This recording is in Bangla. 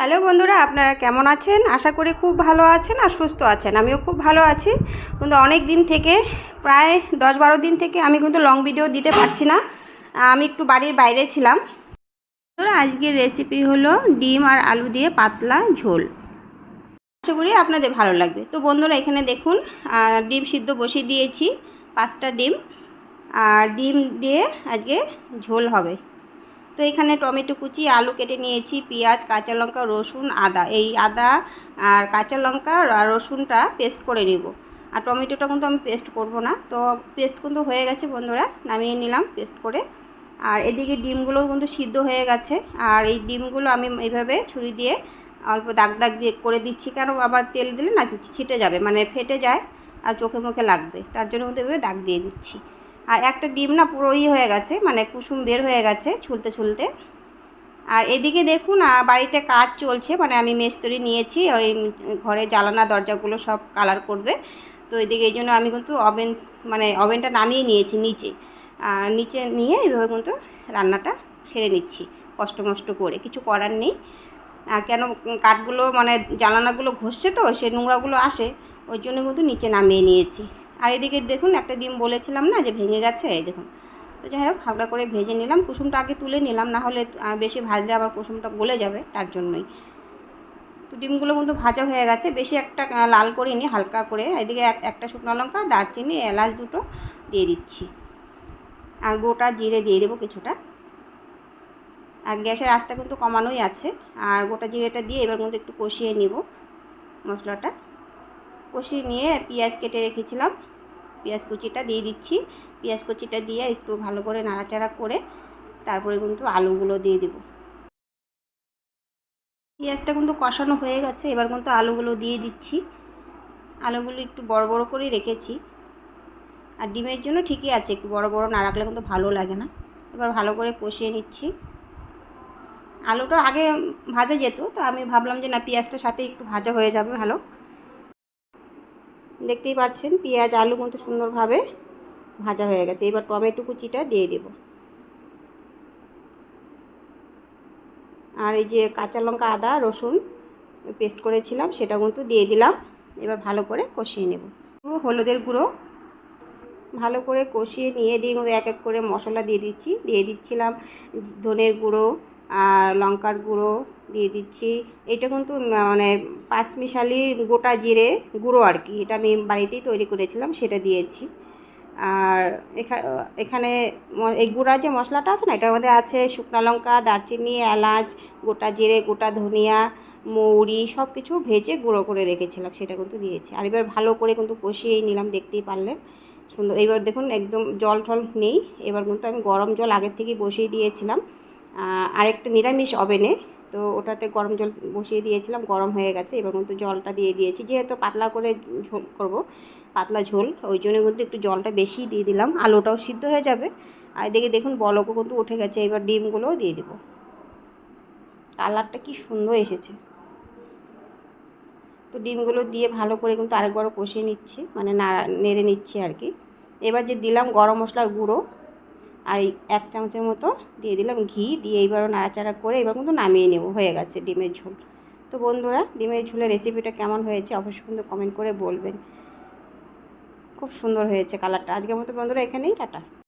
হ্যালো বন্ধুরা, আপনারা কেমন আছেন? আশা করি খুব ভালো আছেন আর সুস্থ আছেন। আমিও খুব ভালো আছি। কিন্তু অনেক দিন থেকে, প্রায় দশ বারো দিন থেকে আমি কিন্তু লং ভিডিও দিতে পারছি না। আমি একটু বাড়ির বাইরে ছিলাম। বন্ধুরা, আজকের রেসিপি হলো ডিম আর আলু দিয়ে পাতলা ঝোল। আশা করি আপনাদের ভালো লাগবে। তো বন্ধুরা, এখানে দেখুন ডিম সিদ্ধ বসিয়ে দিয়েছি, পাঁচটা ডিম। আর ডিম দিয়ে আজকে ঝোল হবে। তো এখানে টমেটো কুচি, আলু কেটে নিয়েছি, পেঁয়াজ, কাঁচা লঙ্কা, রসুন, আদা। এই আদা আর কাঁচা লঙ্কা আর রসুনটা পেস্ট করে নিব। আর টমেটোটা কিন্তু আমি পেস্ট করব না। তো পেস্ট কিন্তু হয়ে গেছে বন্ধুরা, নামিয়ে নিলাম পেস্ট করে। আর এদিকে ডিমগুলোও কিন্তু সিদ্ধ হয়ে গেছে। আর এই ডিমগুলো আমি এইভাবে ছুরি দিয়ে অল্প দাগ দাগ দিয়ে করে দিচ্ছি। কারণ আবার তেল দিলে না ছিটে যাবে মানে ফেটে যায় আর চোখে মুখে লাগবে। তার জন্য কিন্তু এভাবে দাগ দিয়ে দিচ্ছি। আর একটা ডিম না পুরো ই হয়ে গেছে মানে কুসুম বের হয়ে গেছে ছুলতে ছুলতে। আর এদিকে দেখুন বাড়িতে কাজ চলছে মানে আমি মেস্তরি নিয়েছি, ওই ঘরে জ্বালানা দরজাগুলো সব কালার করবে। তো এদিকে এই জন্য আমি কিন্তু ওভেন মানে ওভেনটা নামিয়ে নিয়েছি নিচে। আর নিচে নিয়ে এইভাবে কিন্তু রান্নাটা সেরে নিচ্ছি, কষ্ট মষ্ট করে, কিছু করার নেই। কেন কাঠগুলো মানে জ্বালানাগুলো ঘষছে তো, সে নোংরাগুলো আসে, ওই জন্য কিন্তু নিচে নামিয়ে নিয়েছি। আর এদিকে দেখুন, একটা ডিম বলেছিলাম না যে ভেঙে গেছে, এই দেখুন। তো যাই হোক, হালকা করে ভেজে নিলাম, কুসুমটা আগে তুলে নিলাম, না হলে বেশি ভাজলে আবার কুসুমটা গলে যাবে, তার জন্যই। তো ডিমগুলো কিন্তু ভাজা হয়ে গেছে, বেশি একটা লাল করে নিই হালকা করে। এদিকে এক- একটা শুকনো লঙ্কা, দারচিনি, এলাচ দুটো দিয়ে দিচ্ছি। আর গোটা জিরে দিয়ে দেবো কিছুটা। আর গ্যাসের আঁচটা কিন্তু কমানোই আছে, আর গোটা জিরেটা দিয়ে এবার কিন্তু একটু কষিয়ে নিব মশলাটা। কষিয়ে নিয়ে পেঁয়াজ কেটে রেখেছিলাম। পেঁয়াজ কুচিটা দিয়ে দিচ্ছি। পেঁয়াজ কুচিটা দিয়ে একটু ভালো করে নাড়াচাড়া করে তারপরে কিন্তু আলুগুলো দিয়ে দেব। পেঁয়াজটা কিন্তু কষানো হয়ে গেছে। এবার কিন্তু আলুগুলো দিয়ে দিচ্ছি। আলুগুলো একটু বড় বড় করেই রেখেছি। আর ডিমের জন্য ঠিকই আছে, একটু বড় বড় না রাখলে কিন্তু ভালো লাগে না। এবার ভালো করে কষিয়ে নিচ্ছি। আলুটা আগে ভাজা যেত, তো আমি ভাবলাম যে না পেঁয়াজটার সাথে একটু ভাজা হয়ে যাবে ভালো। দেখতেই পাচ্ছেন, পেঁয়াজ, আলু কিন্তু সুন্দরভাবে ভাজা হয়ে গেছে। এবার টমেটো কুচিটা দিয়ে দেব। আর এই যে কাঁচা লঙ্কা, আদা, রসুন পেস্ট করেছিলাম, সেটা কিন্তু দিয়ে দিলাম। এবার ভালো করে কষিয়ে নেব। হলুদের গুঁড়ো ভালো করে কষিয়ে নিয়ে দিয়ে এক এক করে মশলা দিয়ে দিচ্ছি। দিয়ে দিচ্ছিলাম ধনের গুঁড়ো আর লঙ্কার গুঁড়ো দিয়ে দিচ্ছি। এটা কিন্তু মানে পাঁচমিশালি গোটা জিরে গুঁড়ো আর কি। এটা আমি বাড়িতেই তৈরি করেছিলাম, সেটা দিয়েছি। আর এখানে এই গুঁড়া যে মশলাটা আছে না, এটার মধ্যে আছে শুকনো লঙ্কা, দারচিনি, এলাচ, গোটা জিরে, গোটা ধনিয়া, মৌরি সব কিছু ভেজে গুঁড়ো করে রেখেছিলাম, সেটা কিন্তু দিয়েছি। আর এবার ভালো করে কিন্তু কষিয়েই নিলাম, দেখতেই পারলেন। সুন্দর এবার দেখুন, একদম জল টল নেই। এবার কিন্তু আমি গরম জল আগের থেকেই বসিয়ে দিয়েছিলাম। আরেকটা নিরামিষ ওভেনে তো ওটাতে গরম জল বসিয়ে দিয়েছিলাম, গরম হয়ে গেছে। এবার কিন্তু জলটা দিয়ে দিয়েছি। যেহেতু পাতলা করে ঝোল করব, পাতলা ঝোল, ওই জন্য কিন্তু একটু জলটা বেশি দিয়ে দিলাম। আলুটাও সিদ্ধ হয়ে যাবে। আর এদিকে দেখুন, বলকও কিন্তু উঠে গেছে। এবার ডিমগুলোও দিয়ে দেবো। কালারটা কি সুন্দর এসেছে। তো ডিমগুলো দিয়ে ভালো করে কিন্তু আরেকবারও কষিয়ে নিচ্ছি মানে নাড়া, নেড়ে নিচ্ছি আর কি। এবার যে দিলাম গরম মশলার গুঁড়ো আর এই এক চামচের মতো দিয়ে দিলাম ঘি, দিয়ে এইবারও নাড়াচাড়া করে এবার কিন্তু নামিয়ে নেব, হয়ে গেছে ডিমের ঝোল। তো বন্ধুরা, ডিমের ঝোলের রেসিপিটা কেমন হয়েছে অবশ্যই কিন্তু কমেন্ট করে বলবেন। খুব সুন্দর হয়েছে কালারটা আজকের মতো বন্ধুরা এখানেই, টাটা।